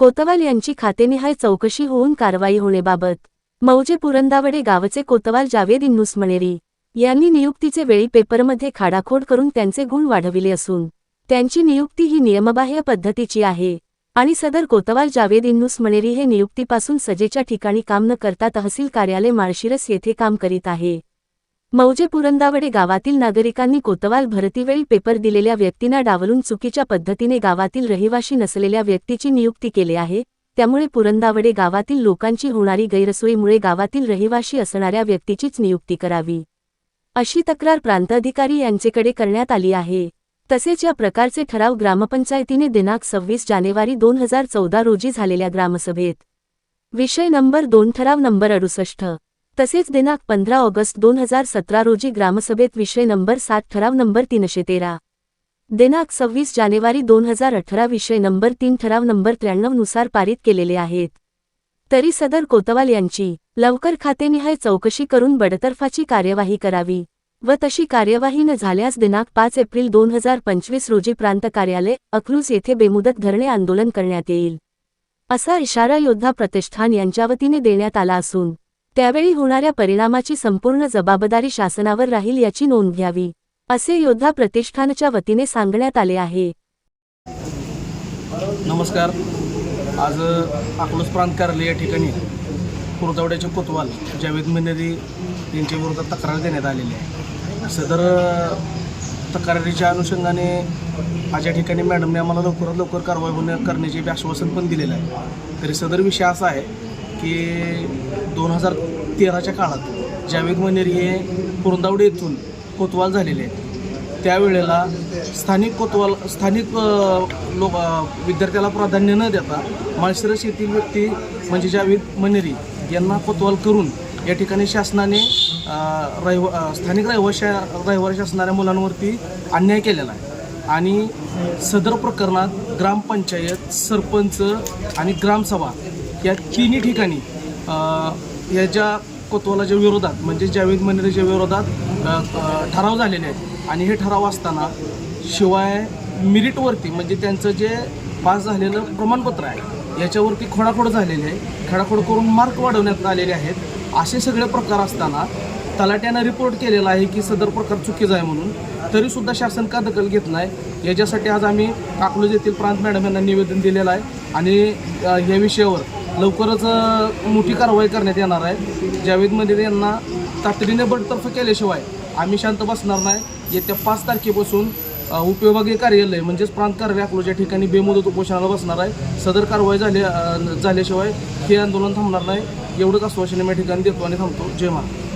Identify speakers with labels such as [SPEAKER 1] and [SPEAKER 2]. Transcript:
[SPEAKER 1] कोतवाल यांची खातेनिहाय चौकशी होऊन कारवाई होण्याबाबत मौजे पुरंदावडे गावचे कोतवाल जावेद इन्नुस मणेरी यांनी नियुक्तीचे वेळी पेपरमध्ये खाडाखोड करून त्यांचे गुण वाढविले असून त्यांची नियुक्ती ही नियमबाह्य पद्धतीची आहे आणि सदर कोतवाल जावेद इन्नुस मणेरी हे नियुक्तीपासून सजेच्या ठिकाणी काम न करता तहसील कार्यालय माळशिरस येथे काम करीत आहे. मौजे पुरंदावडे गावातील नागरिकांनी कोतवाल भरतीवेळी पेपर दिलेल्या व्यक्तींना डावलून चुकीच्या पद्धतीने गावातील रहिवाशी नसलेल्या व्यक्तीची नियुक्ती केली आहे. त्यामुळे पुरंदावडे गावातील लोकांची होणारी गैरसोयीमुळे गावातील रहिवाशी असणाऱ्या व्यक्तीचीच नियुक्ती करावी. अशी तक्रार प्रांताधिकारी यांचेकडे करण्यात आली आहे. तसेच या प्रकारचे ठराव ग्रामपंचायतीने दिनांक सव्वीस जानेवारी दोन हजार चौदा रोजी झालेल्या ग्रामसभेत. विषय नंबर दोन ठराव नंबर अडुसष्ट. तसेच दिनांक पंधरा ऑगस्ट दोन हजार सतरा रोजी ग्रामसभेत विषय नंबर सात ठराव नंबर तीनशे तेरा. दिनांक सव्वीस जानेवारी दोन हजार अठरा विषय नंबर तीन ठराव नंबर त्र्याण्णवनुसार पारित केलेले आहेत. तरी सदर कोतवाल यांची लवकर खातेनिहाय चौकशी करून बडतर्फाची कार्यवाही करावी व तशी कार्यवाही न झाल्यास दिनांक पाच एप्रिल दोन हजार पंचवीस रोजी प्रांत कार्यालय अक्रूज येथे बेमुदत धरणे आंदोलन करण्यात येईल. असा इशारा योद्धा प्रतिष्ठान यांच्या वतीने देण्यात आला असून त्यावेळी होणाऱ्या परिणामाची संपूर्ण जबाबदारी शासनावर राहील याची नोंद घ्यावी असे योद्धा प्रतिष्ठानच्या वतीने सांगण्यात आले आहे.
[SPEAKER 2] नमस्कार. आज अकलूस प्रांत कार्यालय या ठिकाणी कुरदवड्याचे कोतवाल जावेद मिनेरी यांच्या विरोधात तक्रार देण्यात आलेली आहे. सदर तक्रारीच्या अनुषंगाने आज या ठिकाणी मॅडमने आम्हाला लवकरात लवकर कारवाई होण्या करण्याचे आश्वासन पण दिलेलं आहे. तरी सदर विषय असा आहे की दोन हजार तेराच्या काळात जावेद मनेरी हे कुरंदावडे येथून कोतवाल झालेले आहेत. त्यावेळेला स्थानिक कोतवाल स्थानिक लोक विद्यार्थ्याला प्राधान्य न देता माळशिरस येथील व्यक्ती म्हणजे जावेद मनेरी यांना कोतवाल करून या ठिकाणी शासनाने रहिव स्थानिक रहिवाशा रहिवाशी असणाऱ्या मुलांवरती अन्याय केलेला आहे. आणि सदर प्रकरणात ग्रामपंचायत सरपंच आणि ग्रामसभा या तिन्ही ठिकाणी अ, या ज्या कोतवालाच्या विरोधात म्हणजे जावेद मनेरीच्या विरोधात ठराव झालेले आहेत. आणि हे ठराव असताना शिवाय मिरिटवरती म्हणजे त्यांचं जे पास झालेलं प्रमाणपत्र आहे याच्यावरती खोडाखोड झालेले आहे. खडाखोड करून मार्क वाढवण्यात आलेले आहेत. असे सगळे प्रकार असताना तलाट्यानं रिपोर्ट केलेला आहे की सदर प्रकार चुकीचा आहे म्हणून. तरीसुद्धा शासन का दखल घेत नाही? याच्यासाठी आज आम्ही अकलूज येथील प्रांत मॅडम यांना निवेदन दिलेलं आहे. आणि या विषयावर लवकरच मोठी कारवाई करण्यात येणार आहे. जावेद यांना तातडीने बडतर्फ केल्याशिवाय आम्ही शांत बसणार नाही. येत्या पाच तारखेपासून उपविभागीय कार्यालय म्हणजेच प्रांत कार्यालय अकलूजच्या ठिकाणी बेमुदत उपोषणाला बसणार आहे. सदर कारवाई झाली झाल्याशिवाय हे आंदोलन थांबणार नाही. एवढंच आश्वासन मी या ठिकाणी देतो आणि थांबतो. जय महाराज.